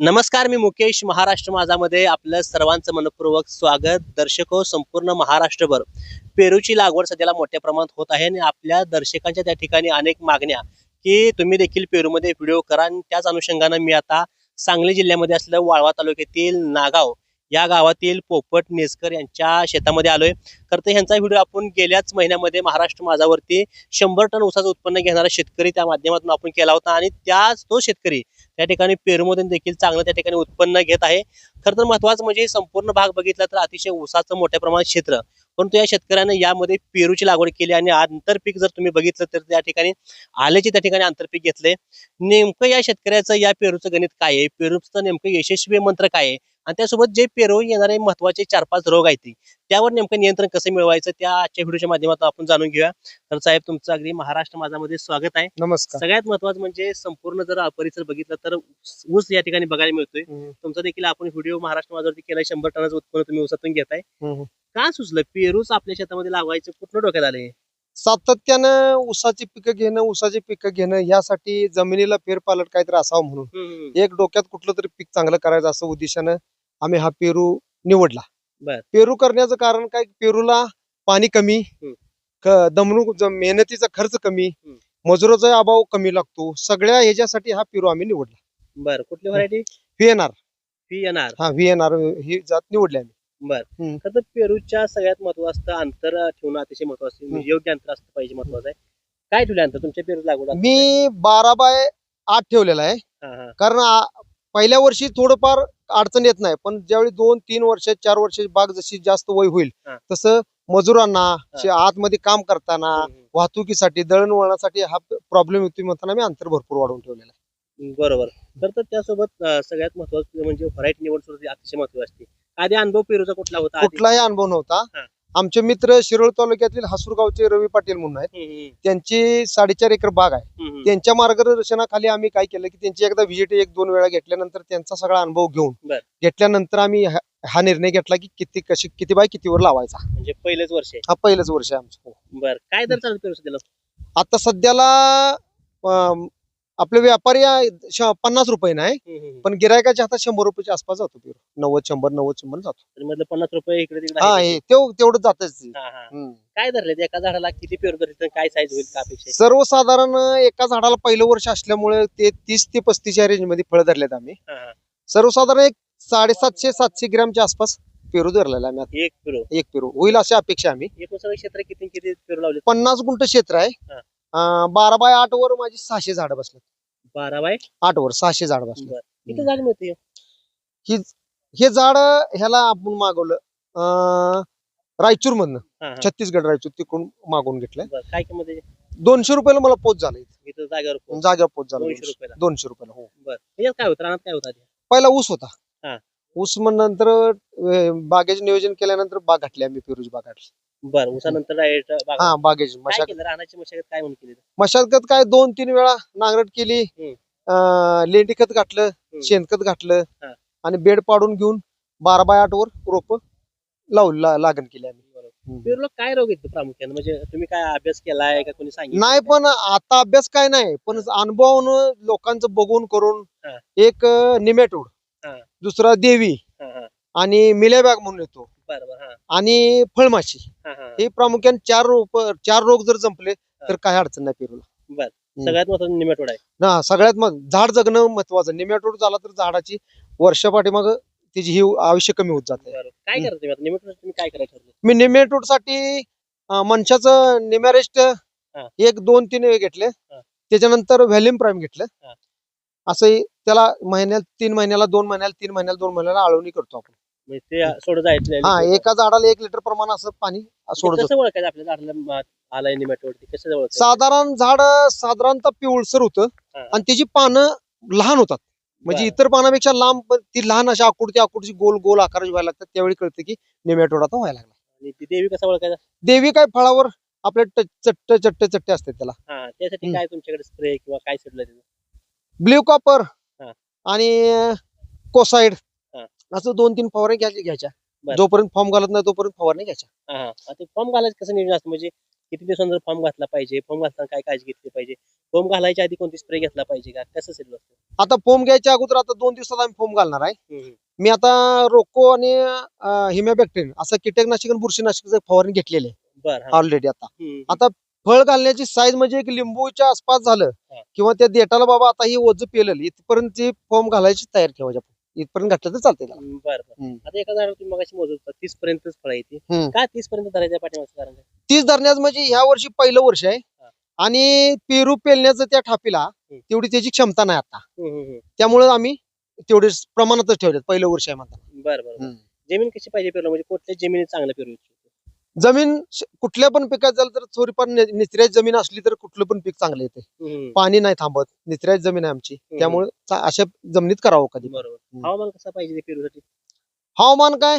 नमस्कार मी मुकेश महाराष्ट्र माझामध्ये आपलं सर्वांचं मनपूर्वक स्वागत. दर्शक हो संपूर्ण महाराष्ट्रभर. पेरूची लागवड सध्याला मोठ्या प्रमाणात होत आहे आणि आपल्या दर्शकांच्या त्या ठिकाणी अनेक मागण्या की तुम्ही देखील पेरूमध्ये व्हिडिओ करा. आणि त्याच अनुषंगानं मी आता सांगली जिल्ह्यामध्ये असलेलं वाळवा तालुक्यातील नागाव या गावातील पोपट नेसकर यांच्या शेतामध्ये आलोय. तर ह्यांचा व्हिडिओ आपण गेल्याच महिन्यामध्ये महाराष्ट्र माझावरती शंभर टन ऊसाचं उत्पन्न घेणारा शेतकरी त्या माध्यमातून आपण केला होता आणि त्याच तो शेतकरी त्या ठिकाणी पेरूमधून देखील चांगलं त्या ठिकाणी उत्पन्न घेत आहे. खरं तर महत्वाचं म्हणजे संपूर्ण भाग बघितला तर अतिशय ऊसाचं मोठ्या प्रमाणात क्षेत्र. परंतु या शेतकऱ्यानं यामध्ये पेरूची लागवड केली आणि आंतरपीक जर तुम्ही बघितलं तर त्या ठिकाणी आल्याचे त्या ठिकाणी आंतरपीक घेतले नेमकं या शेतकऱ्याचं या पेरूचं गणित काय आहे? पेरूचं नेमकं यशस्वी मंत्र काय आहे? आणि त्यासोबत जे पेरू येणारे महत्त्वाचे चार पाच रोग आहेत त्यावर नेमकं नियंत्रण कसं मिळवायचं त्या आजच्या व्हिडिओच्या माध्यमातून आपण जाणून घेऊया. तर साहेब तुमचं अगदी महाराष्ट्र माझामध्ये स्वागत आहे. नमस्कार. सगळ्यात महत्वाचं म्हणजे संपूर्ण जर परिसर बघितला तर ऊस या ठिकाणी बघायला मिळतोय. तुमचा देखील आपण व्हिडिओ महाराष्ट्र माझ्यावरती केला शंभर टनाचं उत्पन्न तुम्ही ऊसातून घेताय. का सुचलं? पेरूच आपल्या शेतामध्ये लावायचं कुठलं डोक्यात आले सातत्यानं ऊसाची पिकं घेणं ऊसाची पिकं घेणं यासाठी जमिनीला फेरपालट काहीतरी असावं म्हणून. एक डोक्यात कुठलं तरी पीक चांगलं करायचं असं उद्देशानं आम्ही हा पेरू निवडला. बर. पेरू करण्याचं कारण काय? पेरूला पाणी कमी हम्म. क- दमणूक ज- मेहनतीचा खर्च कमी हम्म. मजुराचा अभाव कमी लागतो. सगळ्या ह्याच्यासाठी हा पेरू आम्ही निवडला. बर. कुठली व्हरायटी व्हीएनआर येणार हा व्हीएनआर ही जात निवडली आम्ही. खरं तर पेरूच्या सगळ्यात महत्वाचं असतं अंतर ठेवणं अतिशय महत्वाचं आहे. म्हणजे योग्य अंतर असतं पाहिजे महत्वाचं आहे. काय ठेवलं अंतर? तुमच्या पेरू लागवड मी बारा बाय आठ ठेवलेला आहे. हा हा. कारण आ- पहिल्या वर्षी थोडंफार अडचण येत नाही पण ज्यावेळी दोन तीन वर्ष चार वर्षाची बाग जशी जास्त वय होईल. तसं मजुरांना आतमध्ये काम करताना वाहतुकीसाठी दळणवळणासाठी हा प्रॉब्लेम येतो म्हणताना मी अंतर भरपूर वाढवून ठेवलेला आहे. बरोबर तर तर त्यासोबत सगळ्यात महत्वाचं म्हणजे व्हरायटी निवड सुद्धा अतिशय महत्वाची असते आधी अनुभव पेरूचा कुठला होता? कुठलाही अनुभव नव्हता. आमचे मित्र शिरोळ तालुक्यातील हसूरगावचे रवी पाटील म्हणून आहेत. त्यांची साडेचार एकर बाग आहे. त्यांच्या मार्गदर्शनाखाली आम्ही काय केलं की त्यांची एकदा व्हिजिट एक दोन वेळा घेतल्यानंतर त्यांचा सगळा अनुभव घेऊन. घेतल्यानंतर आम्ही हा निर्णय घेतला की किती कशी किती बाय कितीवर लावायचा. म्हणजे पहिलेच वर्ष हा पहिलंच वर्ष आहे आमचं. बर. काय दर चालू आता सध्याला आपले व्यापारी श- पन्नास रुपये नाही. पण गिरायकाच्या हातात शंभर रुपयाच्या आसपास जातो पेरू नव्वद शंभर नव्वद शंभर जातो मधलं पन्नास रुपये इकडे तिकडे हा आहे. हे तेव- तेवढं जातच हा, हा. काय धरले ते एका झाडाला किती पेरू धरले काय साईज होईल का अपेक्षा आहे? सर्वसाधारण एका झाडाला पहिलं वर्ष असल्यामुळे ते तीस ते पस्तीस या रेंजमध्ये फळं धरलेत आम्ही हा, हा. सर्वसाधारण एक साडेसातशे सातशे ग्रॅमच्या आसपास पेरू धरलेला आहे आम्ही आता. एक पेरू एक पेरू होईल अशी अपेक्षा आम्ही एकूण सगळं क्षेत्र किती किती पेरू लावले पन्नास गुंठ क्षेत्र आहे. अं, बारा बाय आठ वर माझी सहाशे झाडं बसले बारा बाय? आठ वर सहाशे झाड बसले किती झाड मिळते हे झाड ह्याला आपण मागवलं अं, रायचूर मधनं हा, हा. छत्तीसगड रायचूर तिकडून मागवून घेतलंय. बर काय किंमत आहे? दोनशे रुपयाला मला पोच झाला इथं. इथं जागेवर पोहोच. जागेवर पोच झाला दोनशे दोनशे. रुपयाला. दोनशे रुपयाला हो. बर. याच्यात काय होतं? रानात काय होतं आधी? पहिला ऊस होता. हा. ऊस मग नंतर अं, बागेचे नियोजन केल्यानंतर बाग घातली आम्ही पेरूची बाग घातली बर उसानंतर डायरेक्ट. हा बागेची मशागत केलं रानाची मशागत काय म्हणून केली मशागत काय दोन तीन वेळा नांगरट केली हम्म. अं, लेंडी खत घातलं शेणखत घातलं हा. आणि बेड पाडून घेऊन बारा बाय आठ वर रोप लावून ला- लागण केली आम्ही हम्म. पेरूला काय रोग येतो प्रामुख्याने म्हणजे तुम्ही काय अभ्यास केलाय का कोणी सांगितलं नाही पण आता अभ्यास काय नाही पण अनुभवानं लोकांचं बघून करून हा. एक निमेटोड. दुसरा देवी. आणि मिलेबॅग म्हणून येतो. आणि फळमाशी. हा, प्रामुख्याने चार रोप चार रोग जर जंपले तर काय अडचण नाही पेरूला. सगळ्यात महत्वाचं निमेटोड आहे. ना सगळ्यात मग झाड जगणं महत्वाचं निमेटोड झाला तर झाडाची वर्षापाठीमाग त्याची ही आयुष्य कमी होत जाते. काय तुम्ही काय करायचं मी निमेटोडसाठी मनशाचं निमॅरेस्ट एक दोन तीन वेळ घेतले. त्याच्यानंतर व्हॅल्युम प्राईम घेतलं. असं त्याला महिन्यात तीन महिन्याला दोन महिन्याला तीन महिन्याला दोन महिन्याला आळवणी करतो आपण. म्हणजे ते सोडत जायचं हा एका झाडाला एक लिटर प्रमाण असं पाणी सोडतो कसं ओळखायचं आपल्या झाडाला म- आलाय निमेटोड ते कसं ओळखायचं? साधारण झाड साधारणतः पिवळसर होतं हा. आणि त्याची पानं लहान होतात. म्हणजे बरं. इतर पानापेक्षा लांब पण ती लहान अशा आकुडती आकुडची गोल गोल आकाराची व्हायला लागतात. त्यावेळी कळतं की निमेटोड आता व्हायला लागला. आणि ती देवी कसं ओळखायचं? देवी काय फळावर आपल्या ट- चट्ट चट्टे चट्टे असतात त्याला. हा त्यासाठी हम्म. काय तुमच्याकडे स्प्रे किंवा काय सोडलं त्याचं? Blue copper. आणि कोसाइड हा. असं दोन तीन फवारणी घ्यायच्या. घ्यायच्या. जोपर्यंत फॉर्म घालत नाही तोपर्यंत फवारणी घ्यायच्या. आता फॉर्म घालायचं कसं नियोजन असतं? म्हणजे किती दिवसांचा फॉर्म घातला पाहिजे? फॉर्म घालताना काय काळजी घेतली पाहिजे? फॉर्म घालायच्या आधी कोणती स्प्रे घेतला पाहिजे का? कसं असतं आता फोम घ्यायच्या अगोदर आता दोन दिवसात आम्ही फोम घालणार आहे. मी आता रोको आणि हिमॅबॅक्टेरियन असं कीटकनाशक आणि बुरशीनाशक फवारणी घेतलेले बरं. ऑलरेडी आता. आता फळ घालण्याची साईज म्हणजे एक लिंबूच्या आसपास झालं. किंवा त्या देठाला बाबा आता ही ओझ पेलेल इथपर्यंत ती फॉर्म घालायची तयार ठेवायची आपण इथपर्यंत घातलं तर. हम्म, बरं. आता एका झाडावर तुम्ही मगाशी मोजत होता तीस पर्यंतच फळ येते हम्म. का तीस पर्यंत धरायच्या पाठीमागचं कारण काय तीच धरण्यास म्हणजे ह्या वर्षी पहिलं वर्ष आहे. आणि पेरू पेलण्याचं त्या ठापीला तेवढी त्याची क्षमता नाही आता. त्यामुळे आम्ही तेवढे प्रमाणातच ठेवलेत पहिलं वर्ष आहे म्हणताना बरं बरं. जमीन कशी पाहिजे पेरलं म्हणजे कुठल्या जमिनीत चांगलं पेरू जमीन कुठल्या पण पिकात झालं तर थोडीफार नि- निचऱ्याची जमीन असली तर कुठलं पण पीक चांगलं येते. पाणी नाही थांबत निचऱ्याची जमीन आहे आमची. त्यामुळे अशा जमिनीत करावं कधी. हवामान कसं पाहिजे पेरूसाठी? हवामान काय?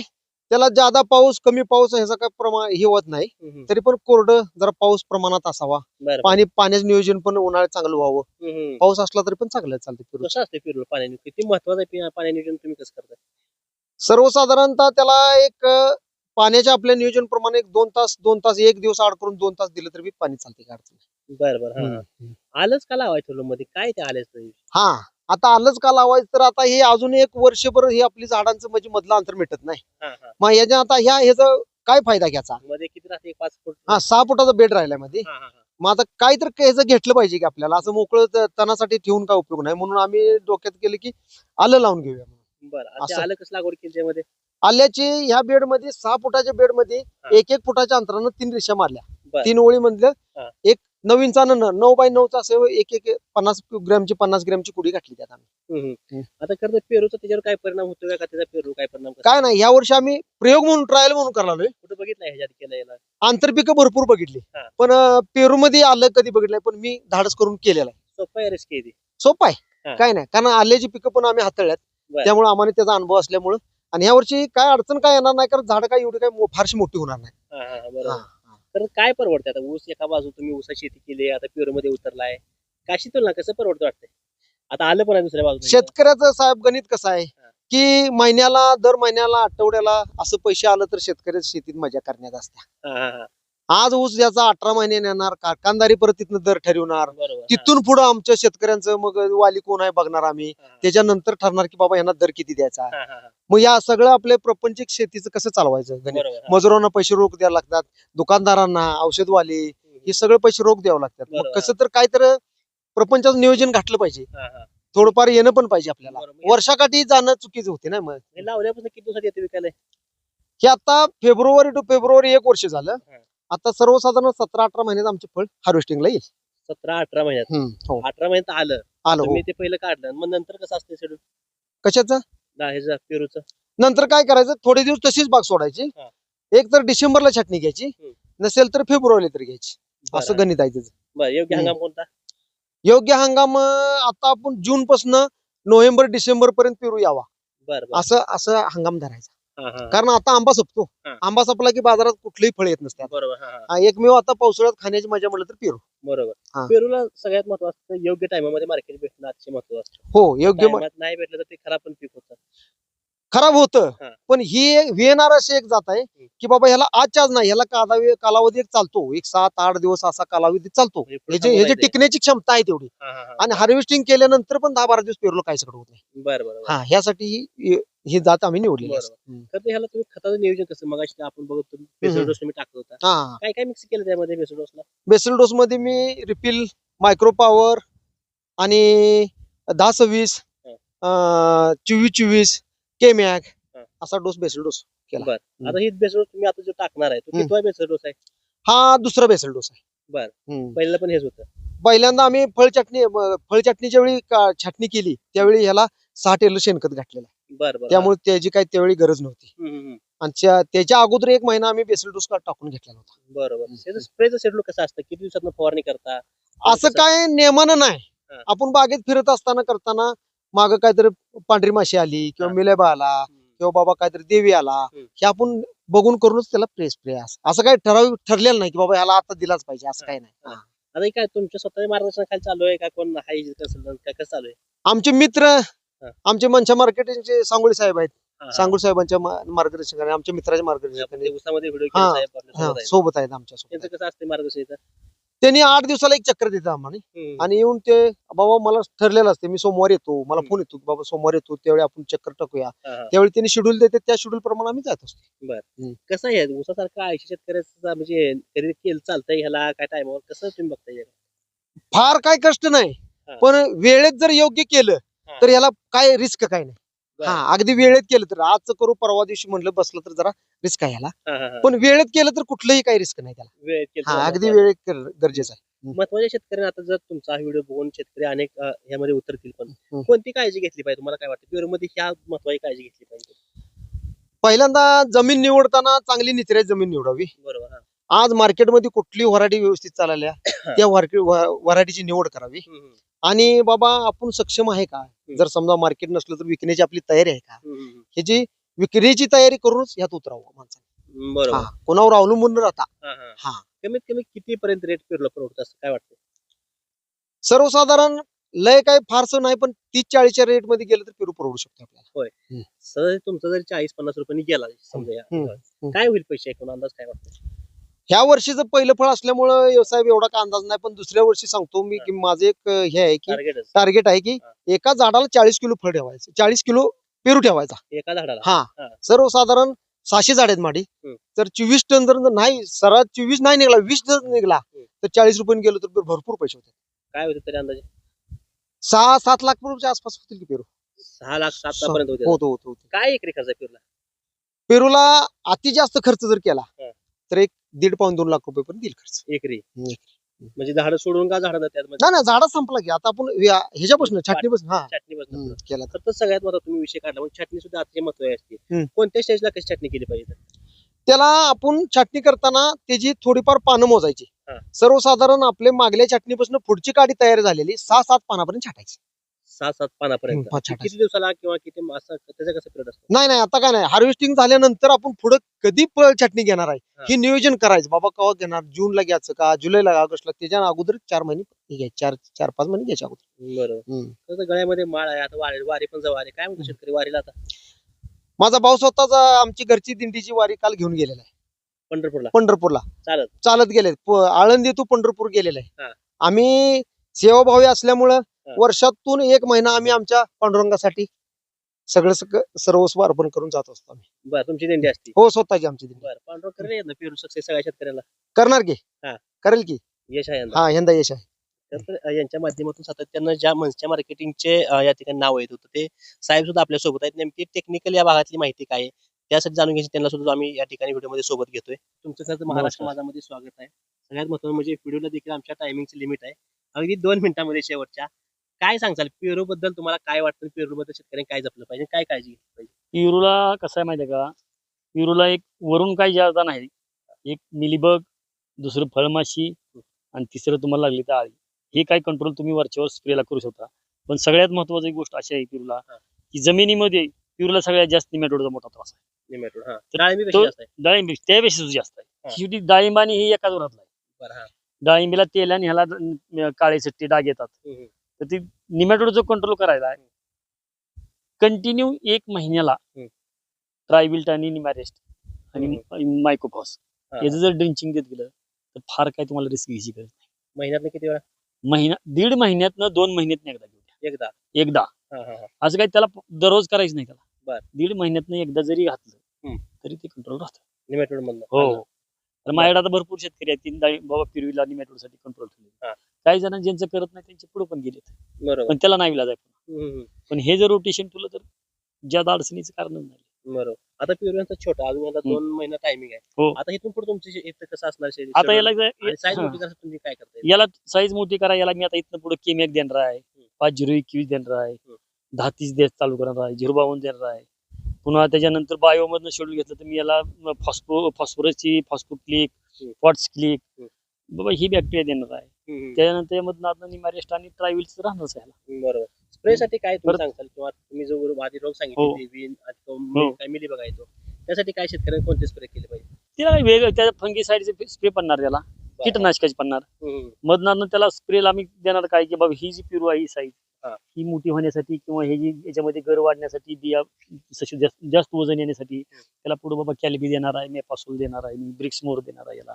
त्याला जादा पाऊस कमी पाऊस ह्याचा काय प्रमाण हे होत नाही. तरी पण कोरडं जरा पाऊस प्रमाणात असावा. पाणी पाण्याचं नियोजन पण उन्हाळ्यात चांगलं व्हावं. पाऊस असला तरी पण चांगलं चालतं पेरू. कसं असतं पेरू पाण्याने? किती महत्वाचं पाणी नियोजन तुम्ही कसं करताय? सर्वसाधारणतः त्याला एक पाण्याच्या आपल्या नियोजन प्रमाणे एक दोन तास दोन तास एक दिवस आड करून दोन तास दिलं तरी बी पाणी चालते काय अडचण नाही. बरं हा. आलंच का लावायचं मध्ये काय ते आलेच नाही? हा आता आलंच का लावायचं तर आता हे अजून एक वर्षभर हे आपली झाडांचं म्हणजे मधलं अंतर मिटत नाही. हा हा. मग याच्या आता ह्या ह्याचा काय फायदा घ्यायचा? मध्ये किती राहते? एक पाच फूट? हा सहा फुटाचा बेड राहिलायमध्ये. हा, हा, हा. मग आता काय तर ह्याचं घेतलं पाहिजे की आपल्याला. असं मोकळं त- तणासाठी ठेवून काय उपयोग नाही. म्हणून आम्ही डोक्यात केलं की आलं लावून घेऊया म्हणून. बरं आणि ते असं. आलं कसं लागवड केली त्यामध्ये? आल्याची ह्या बेडमध्ये सहा फुटाच्या बेडमध्ये हा. एक एक फुटाच्या अंतरानं तीन रेषा मारल्या. तीन ओळी मधलं हा. एक नऊ इंचानं न- नऊ बाय नऊचा असं एक एक पन्नास ग्रॅमची पन्नास ग्रॅमची कुडी घातली त्यात आम्ही. आता खरं पेरूचा त्याच्यावर काय परिणाम होतो का त्याचा पेरू काय परिणाम? काय नाही या वर्षी आम्ही प्रयोग म्हणून ट्रायल म्हणून करायला कुठं बघितलं ह्याच्यात केलं आंतरपिकं भरपूर बघितली. पण पेरू मध्ये आलं कधी बघितलंय पण मी धाडस करून केलेलं आहे सोपं आहे रिस्क आहे ती सोपं. आहे काय नाही कारण आल्याची पिकं पण आम्ही हाताळल्यात. त्यामुळे आम्हाला त्याचा अनुभव असल्यामुळं आणि ह्या वर्षी काय अडचण काय येणार नाही कारण झाड काय एवढी काय मो- फारशी मोठी होणार नाही. हा, हा, हा, बरोबर. हा. तर काय परवडतं? आता ऊस एका बाजू तुम्ही ऊसाची शेती केली आता पेरू मध्ये उतरलाय. काशी तुलना कसं परवडतं वाटतंय? आता आलं पण आहे दुसऱ्या बाजूला. शेतकऱ्याचं साहेब गणित कसं आहे? हा. की महिन्याला दर महिन्याला आठवड्याला असं पैसे आलं तर शेतकऱ्याच्या शेतीत मजा करण्यात असत्या हा, हा, हा. आज ऊस ज्याचा अठरा महिने येणार कारखानदारी परत तिथनं दर ठरवणार तिथून पुढं आमच्या शेतकऱ्यांचं मग वाली कोण आहे बघणार आम्ही. त्याच्यानंतर ठरणार की बाबा यांना दर किती द्यायचा. मग या सगळं आपले प्रपंचिक शेतीचं कसं चालवायचं. मजुरांना पैसे रोख द्यावे लागतात दुकानदारांना औषधवाले हे सगळं पैसे रोख द्यावं लागतात मग. कसं तर काय तर प्रपंचाचं नियोजन घातलं पाहिजे. थोडंफार येणं पण पाहिजे आपल्याला. वर्षाकाठी जाणं चुकीचं होते ना मग हे लावल्यापासून किती दिवसात येते विकायला हे आता फेब्रुवारी टू फेब्रुवारी एक वर्ष झालं. आता सर्वसाधारण सतरा अठरा महिन्यात आमचे फळ हार्वेस्टिंगला येईल. सतरा अठरा महिन्यात? हम्म, हो. अठरा महिन्यात आलं. आलं हो. तुम्ही ते पहिलं काढलं. मग नंतर कसं असतं शेड्यूल कशाचं? ह्याचं पेरूचं. नंतर काय करायचं? थोडे दिवस तशीच बाग सोडायची. हा. एक तर डिसेंबरला छाटणी घ्यायची. हम्म. नसेल तर फेब्रुवारीला तरी घ्यायची. असं बरं. गणित आहे त्याचं. बरं योग्य हम्म. हंगाम कोणता? योग्य हंगाम अं, आता आपण जून पासून नोव्हेंबर डिसेंबर पर्यंत पेरू यावा. बरं बरं. असं असं हंगाम धरायचा. कारण आता आंबा संपतो. आंबा संपला की बाजारात कुठलेही फळ येत नसते आता. बरोबर एकमेव आता पावसाळ्यात खाण्याची मजा म्हटलं तर पेरू. बरोबर. पेरूला सगळ्यात महत्वाचं असतं योग्य टायमामध्ये मार्केट भेटणं अतिशय महत्वाचं असतं. हो योग्य नाही भेटलं तर ते खराब पण पीक होतं. खराब होतं हा. पण ही एक व्हिएनआर अशी एक जात आहे की बाबा ह्याला आजच्या आज नाही ह्याला कालावधी कालावधी एक चालतो एक सात आठ दिवस असा कालावधी चालतो म्हणजे पुढे ह्याची थांबून ह्याची. टिकण्याची क्षमता आहे तेवढी हा, हा, हा. आणि हार्वेस्टिंग केल्यानंतर पण दहा बारा दिवस पेरलो काय सगळं होत नाही बरं बरं बरं. हा ह्यासाठी ही ही जात आम्ही निवडलेली आहे. हम्म. तर ह्याला तुम्ही खताचं नियोजन कसं मग आपण बघतो बेसल डोस तुम्ही टाकत होता हा काय काय मिक्स केलं त्यामध्ये बेसल डोसला बेसल डोस मध्ये मी रिपिल मायक्रो पॉवर आणि दहा सव्वीस हा. चोवीस चोवीस के मॅग हा. असा डोस बेसल डोस केला बरं आता ही बेसल तुम्ही आता जो टाकणार आहे तो हम्म. कितवा बेसल डोस आहे हा दुसरा बेसल डोस आहे बरं. हम्म. पहिला पण हेच होतं पहिल्यांदा आम्ही फळ चटणी म- फळ चटणीच्या वेळी का- छाटणी केली त्यावेळी ह्याला सहा टेलर शेणखत घातलेलं आहे. बरं बरं त्यामुळे त्याची काही त्यावेळी गरज नव्हती. हम्म, हम्म, हम्म. आणि त्या- त्याच्या अगोदर एक महिना आम्ही बेसल डोस का- टाकून घेतलेला होता बरोबर हम्म. त्याचं स्प्रेचं शेड्यूल कसं असतं किती दिवसात फवारणी करता असं काय नियमानं नाही हा. आपण बागेत फिरत असताना करताना माग काहीतरी पांढरी माशी आली किंवा. मिलेबा आला. किंवा बाबा काहीतरी देवी आला. हे आपण बघून करूनच त्याला प्रेस स्प्रे असं काही ठराविक ठरलेलं नाही की बाबा ह्याला आता दिलाच पाहिजे असं काही नाही. आता काय तुमच्या स्वतःच्या मार्गदर्शनाखाली चालू आहे का कोण हाय कन्सल्टंट कसं चालू आहे आमचे मित्र आमचे मनशा मार्केटिंगचे सांगोळी साहेब आहेत. सांगूर साहेबांच्या मा- मार्गदर्शनाने आमच्या मित्राच्या हा, सोबत आहेत. आमच्या कसं असते मार्गदर्शन? त्यांनी आठ दिवसाला एक चक्कर देतात आम्हाला. आणि येऊन ते बाबा मला ठरलेलं असते मी सोमवार येतो मला. फोन येतो की बाबा सोमवार येतो त्यावेळी आपण चक्कर टाकूया. त्यावेळी त्यांनी शेड्यूल देते त्या शेड्यूल प्रमाणे आम्ही जात असतो कसं आहे उसासारखं ऐंशी शेतकऱ्याचं म्हणजे कधी केलं चालतंय ह्याला काय टायमावर कसं तुम्ही बघताय? फार काय कष्ट नाही. पण वेळेत जर योग्य केलं. तर याला काय रिस्क काय नाही. हा अगदी वेळेत केलं तर. आजचं करू परवा दिवशी म्हणलं बसलं तर जरा रिस्क आहे याला. पण वेळेत केलं तर कुठलंही काही रिस्क नाही त्याला. हा अगदी. वेळेत केलं गरजेचं आहे. महत्त्वाच्या शेतकऱ्यांना आता जर तुमचा हा व्हिडिओ बघून शेतकरी अनेक ह्यामध्ये उतरतील पण. कोणती काळजी घेतली पाहिजे? तुम्हाला काय वाटतं? पेरूमध्ये ह्या महत्वाची काळजी घेतली पाहिजे. पहिल्यांदा जमीन निवडताना चांगली निचऱ्याची जमीन निवडावी. बरोबर हा. आज मार्केटमध्ये कुठली व्हरायटी व्यवस्थित चालल्या त्या व्हरायटीची निवड करावी. हम्म, हम्म, आणि बाबा आपण सक्षम आहे का? जर समजा मार्केट नसलं तर विकण्याची आपली तयारी आहे का? हम्म, ह्याची विक्रीची तयारी करूनच ह्यात उतरावं माणसाने. बरोबर. हा कोणावर अवलंबून राहता. हा, हा. हा. कमीत कमी किती पर्यंत रेट परवडत असं काय वाटतं सर्वसाधारण लय काय फारसं नाही पण तीस चाळीसच्या रेटमध्ये गेलं तर पेरू परवडू शकतो आपल्याला. सहज तुमचा जर चाळीस पन्नास रुपयांनी गेला समजा. काय होईल पैसे एकूण अंदाज काय वाटतं ह्या वर्षीचं पहिलं फळ असल्यामुळं व्यवसाय एवढा काय अंदाज नाही पण दुसऱ्या वर्षी सांगतो मी की माझं एक हे आहे की टार्गेट आहे. की. एका झाडाला चाळीस किलो फळ ठेवायचं चाळीस किलो पेरू ठेवायचा. एका झाडाला? हा. हा. सर्वसाधारण सहाशे झाड आहेत माडी. हम्म. तर चोवीस टन जर नाही सरा चोवीस नाही निघला वीस जर निघला हम्म. तर चाळीस रुपये गेलो तर भरपूर पैसे होते काय होते तरी अंदाजे? सहा सात लाख रुपयाच्या आसपास होतील की पेरू. सहा लाख सात पर्यंत होते होतो होतो होतो. काय एकरी खर्च आहे पेरूला? पेरूला अति जास्त खर्च जर केला हा. तर एक दीड पाऊन दोन लाख रुपये पर्यंत येईल खर्च. एकरी. म्हणजे झाडं सोडून का झाडं त्यात म्हणजे नाही ना झाडा संपला की. आता आपण ह्याच्यापासून छाटणीपासून हा. चटणी हम्म, केला तर. तर तर सगळ्यात महत्त्वाचा तुम्ही विषय काढला. म्हणजे चटणी सुद्धा अतिशय महत्वाची असते. हम्म. कोणत्या स्टेजला कशी चटणी केली पाहिजे? त्याला आपण छाटणी करताना त्याची थोडीफार पानं मोजायची. हा. सर्वसाधारण आपले मागल्या छाटणीपासून पुढची काडी तयार झालेली सहा सात पानापर्यंत छाटायची. सहा सात पानापर्यंत पाच. किती दिवसाला किंवा किती मासा त्याचा कसं पिरियड असतो? नाही नाही आता काय नाही. हार्वेस्टिंग झाल्यानंतर आपण पुढे कधी फळ छाटणी घेणार आहे? हा. नियोजन करायचं. बाबा केव्हा घेणार? जूनला घ्यायचं का? जुलैला ऑगस्टला? त्याच्या अगोदर चार महिने घ्यायचे चार चार पाच महिने घ्यायच्या अगोदर. बरोबर. हम्म. गळ्यामध्ये माळ आहे. आता वारी वारी पण जवळ आली काय म्हणतो शेतकरी वारीला आता? माझा भाऊ स्वतःच आमची घरची दिंडीची वारी काल घेऊन गेलेला आहे. पंढरपूरला? पंढरपूरला. चालत. चालत गेले प- आळंदी टू पंढरपूर गेलेला हा. आहे आम्ही सेवाभावी असल्यामुळं. वर्षातून एक महिना आम्ही आमच्या पांडुरंगासाठी सगळं सगळं सर्वस्व अर्पण करून जात असतो आम्ही. बरं तुमची दिंडी असती. हो स्वतःची आमची दिंडी. बरं पांढरं करेल येत ना पेरू सक्सेस सगळ्या शेतकऱ्याला? करणार की? हा. करेल की? यश आहे यंदा. हा यंदा यश आहे. तर अ, यांच्या माध्यमातून सातत्यानं ज्या मनच्या मार्केटिंगचे या ठिकाणी नाव येत होतं ते साहेब सुद्धा आपल्यासोबत आहेत. नेमकी टेक्निकल या भागातली माहिती काय आहे? त्यासाठी जाणून घ्यायची त्यांना सुद्धा आम्ही या ठिकाणी व्हिडिओमध्ये सोबत घेतोय. तुमचं खरं तर महाराष्ट्र नमस्कार. माझामध्ये स्वागत आहे. सगळ्यात महत्त्वाचं म्हणजे व्हिडिओला देखील आमच्या टायमिंगची लिमिट आहे. अगदी दोन मिनिटांमध्ये शेवटच्या. काय सांगचाल पेरू बद्दल तुम्हाला काय वाटतं? पेरू बद्दल शेतकऱ्यांनी काय जपलं पाहिजे? काय काळजी घेतली पाहिजे? पेरूला कसं आहे माहिती आहे का? पेरूला एक वरून काही जास्त नाही. एक मिलीबग दुसरं फळमाशी आणि तिसरं तुम्हाला लागली तर आळी. हे काही कंट्रोल तुम्ही वरच्यावर स्प्रेला करू शकता. पण सगळ्यात महत्वाची गोष्ट अशी आहे पेरूला. की जमिनीमध्ये पेरूला सगळ्यात जास्त निमॅटोडचा मोठा त्रास आहे. डाळिंबी त्यापेक्षा जास्त. आहे. शेवटी डाळिंब आणि ही एकाच वरातला आहे. डाळिंबीला तेल आणि ह्याला काळे सट्टे डाग येतात. तर ती निमॅटोडचा कंट्रोल करायला कंटिन्यू एक महिन्याला. ट्रायबिल्ट आणि निमॅरेस्ट आणि मायकोफॉस हा, याचं जर ड्रिंचिंग देत गेलं तर फार काय तुम्हाला रिस्क घ्यायची गरज नाही. महिन्यातनं किती वेळा? महिना दीड महिन्यातनं दोन महिन्यातनं एकदा घेऊ एकदा. एकदा. हा हा हा. असं काही त्याला दररोज करायचं नाही त्याला. बर. दीड महिन्यातनं एकदा जरी घातलं. तरी ते कंट्रोल राहतं. निमेटोड मधनं. हो तर माझ्याकडे आता भरपूर शेतकरी आहेत तीन बाबा पिरवीला आणि मेट्रोसाठी कंट्रोल हा. ठेवले काही जण ज्यांचं करत नाही त्यांचे पुढे पण गेलेत बरोबर पण त्याला नाही आहे हम्म, हम्म. पण हे जर रोटेशन ठेवलं तर ज्यादा अडचणीचं कारणच नाही बरोबर आता पेरूयांचा छोटा अजून याला. दोन महिना टायमिंग आहे हो. आता इथून पुढे तुमची इथं कसं असणार शरीर आता याला जर- साईज हा. मोठी करायसाठी तुम्ही काय करताय याला साईज मोठी करा याला मी आता इथनं पुढे केम एक देणार आहे पाच झिरो एकवीस देणार आहे हम्म. दहा तीस देत चालू करणार आहे झिरो बावन्न देणार आहे पुन्हा त्याच्यानंतर बायो मधनं शेड्यूल घेतलं तर मी याला फॉस्फो फॉस्फरसची फॉस्फो क्लिक हम्म. पॉट्स क्लिक हम्म. बाबा ही बॅक्टेरिया देणार आहे त्याच्यानंतर यामधनं आपण निमारेस्ट आणि ट्रायविल्स राहणारच आहे. बरोबर. स्प्रे साठी काय तुम्ही परत- सांगताल? किंवा तुम्ही जो आधी रोग हो. सांगितले विन हो. काय मिली बघायचो. त्यासाठी काय शेतकऱ्यांनी कोणते स्प्रे केले पाहिजे? तिला काही वेगळं त्या फंगीसाईडचे स्प्रे पडणार त्याला. कीटकनाशकाचे पडणार. हम्म, मधनानं त्याला स्प्रेला आम्ही देणार काय की बाबा ही जी पिरू आहे ही साईज हा. ही मोठी होण्यासाठी किंवा हे जी याच्यामध्ये गर वाढण्यासाठी बिया जशी जास्त जास्त वजन येण्यासाठी त्याला पुढे बाबा कॅलिबी देणार आहे मेपासोल देणार आहे मी ब्रिक्स मोर देणार आहे याला.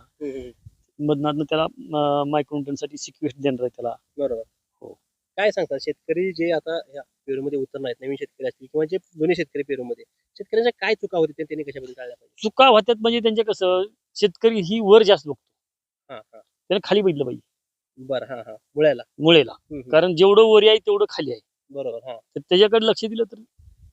मधनातनं त्याला मायक्रोन्टनसाठी सिक्वेस्ट देणार आहे त्याला. बरोबर. हो. काय सांगतात शेतकरी जे आता या पेरूमध्ये उतरणार आहेत नवीन शेतकरी असतील किंवा जे जुने शेतकरी पेरूमध्ये शेतकऱ्यांच्या काय चुका होती त्यांनी कशाबद्दल टाळल्या पाहिजे? चुका होत्यात म्हणजे त्यांच्या कसं शेतकरी ही वर जास्त बघतो. हा हा. त्याने खाली बघितलं पाहिजे. बरं हा हा. मुळ्याला. मुळेला हम्म, हम्म. कारण जेवढं वरी आहे तेवढं खाली आहे. बरोबर हा. तर त्याच्याकडे लक्ष दिलं तर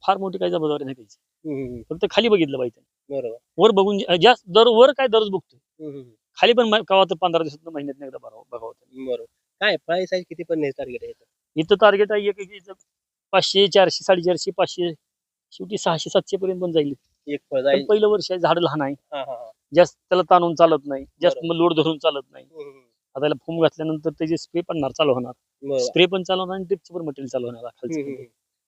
फार मोठी काही जबाबदारी नाही त्याची हम्म, हम्म, फक्त खाली बघितलं पाहिजे. बरोबर. वर बघून जास्त दर वर काय दरच बघतोय? हम्म, हम्म, खाली पण मा- कवा तर पंधरा दिवसात महिन्यात एकदा बघावं बघावं बरोबर. काय प्राईस साईज किती पण टार्गेट आहे? इथं? टार्गेट आहे एक एक याचं पाचशे चारशे साडेचारशे पाचशे शेवटी सहाशे सातशे पर्यंत पण जाईल. एक फळ पण जाईल. पहिलं वर्ष आहे झाड लहान आहे. हा हा हा. जास्त त्याला ताणून चालत नाही. जास्त बरोबर. लोड धरून चालत नाही. हम्म, हम्म, आता याला फोम घातल्यानंतर त्याचे स्प्रे पण चालू होणार. बरोबर. स्प्रे पण चालू होणार आणि टिप्स पण मटेरियल चालू होणार हम्म, खालचं. हम्म, हम्म.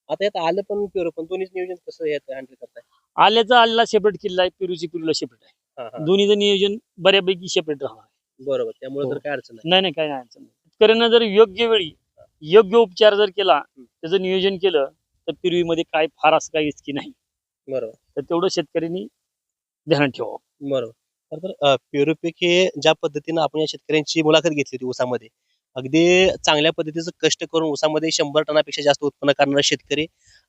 आता यात आलं पण पेरू पण दोन्हीच नियोजन कसं हँडल करताय? आल्याचा आल्याला सेपरेट किल्ला आहे पेरूची पेरूला सेपरेट आहे. दोन्हीचं नियोजन बऱ्यापैकी सेपरेट राहणार. आहे. बरोबर त्यामुळे हो. तर काय अडचण नाही. नाही नाही काय नाही अडचण नाही. शेतकऱ्यांना जर योग्य वेळी योग्य उपचार जर केला त्याचं नियोजन केलं तर पिरवीमध्ये काय फार असं काही की नाही. बरोबर. तर तेवढं शेतकऱ्यांनी ध्यानात ठेवावं. बरोबर. तर हे ज्या पद्धतीनं आपण या शेतकऱ्यांची मुलाखत घेतली होती ऊसामध्ये अगदी चांगल्या पद्धतीचं कष्ट करून ऊसामध्ये शंभर टनापेक्षा जास्त उत्पन्न करणारा शेतकरी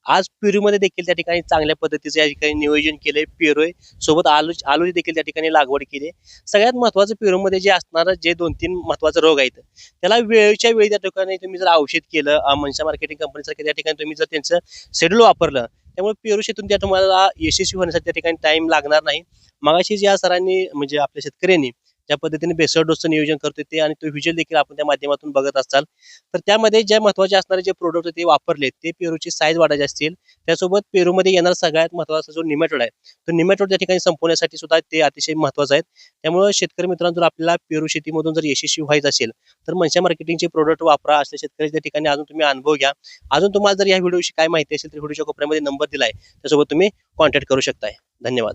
आज पेरूमध्ये देखील त्या ठिकाणी चांगल्या पद्धतीचं या ठिकाणी नियोजन केलंय. पेरू सोबत आलू आलूची देखील त्या ठिकाणी लागवड केली सगळ्यात महत्वाचं पेरूमध्ये जे असणारं जे दोन तीन महत्त्वाचे रोग आहेत त्याला वेळच्या वेळी त्या ठिकाणी तुम्ही जर औषध केलं मनशा मार्केटिंग कंपनीसारख्या त्या ठिकाणी तुम्ही जर त्यांचं शेड्यूल वापरलं त्यामुळे पेरू शेतून त्या तुम्हाला यशस्वी होण्यासाठी त्या ठिकाणी टाइम लागणार नाही. मगाशी ज्या सरांनी म्हणजे आपल्या शेतकऱ्यांनी ज्या पद्धतीने बेसळ डोसचं नियोजन करतो ते आणि तो व्हिज्युअल देखील आपण त्या माध्यमातून बघत असाल. तर त्यामध्ये ज्या महत्त्वाचे असणारे जे प्रोडक्ट ते वापरले ते पेरूची साईज वाढायची असतील. त्यासोबत पेरूमध्ये येणार सगळ्यात महत्त्वाचा जो निमॅटोड आहे तो निमेटोड त्या ठिकाणी संपवण्यासाठी सुद्धा ते अतिशय महत्वाचं आहेत. त्यामुळे शेतकरी मित्रांनो जर आपल्याला पेरू शेतीमधून जर यशस्वी व्हायचं असेल तर मनशा मार्केटिंगचे प्रोडक्ट वापरा. असल्या शेतकरी त्या ठिकाणी अजून तुम्ही अनुभव घ्या. अजून तुम्हाला जर या व्हिडिओविषयी काय माहिती असेल तर व्हिडिओच्या कोपऱ्यामध्ये नंबर दिला आहे त्यासोबत तुम्ही कॉन्टॅक्ट करू शकताय. धन्यवाद.